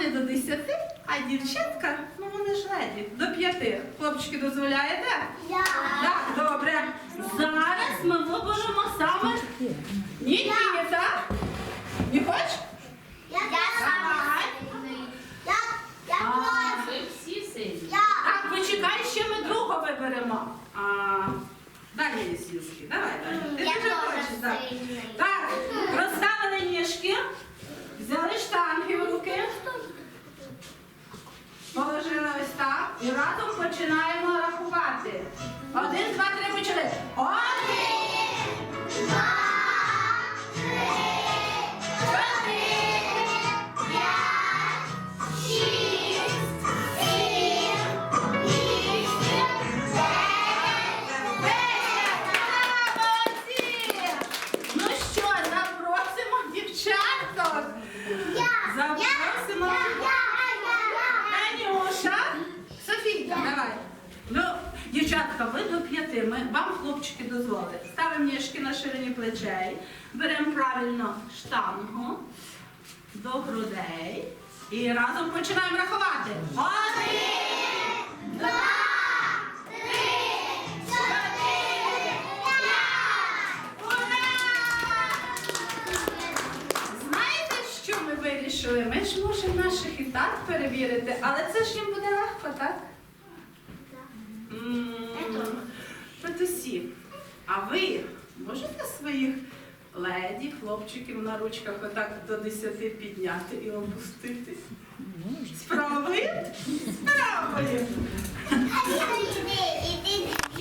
вони до 10, а дівчатка, ну вони ж леді, до 5. Хлопчики, дозволяєте? Так, добре. Зараз ми виберемо саме Нікіта. Не хочеш? Сильні. Так, почекай, ще ми другого виберемо. А, Далі Лісінський, давай, Даня. Ти Я дуже хочеш, так. Розставили ніжки, взяли штанги так і разом починаємо рахувати. Один, два, три, почали. Один! Ну що, запросимо дівчаток. Запросимо. Танюша. Софійка, давай. Ну, дівчатка, ви до п'яти. Ми, вам хлопчики дозволять. Ставимо ніжки на ширині плечей. Беремо правильно штангу до грудей. І разом починаємо рахувати. Один, два? Ми ж можемо наших і так перевірити, але це ж їм буде легко, так? М, Татусі, а ви можете своїх леді, хлопчиків на ручках отак до 10 підняти і опуститись? Справи? Спробуємо.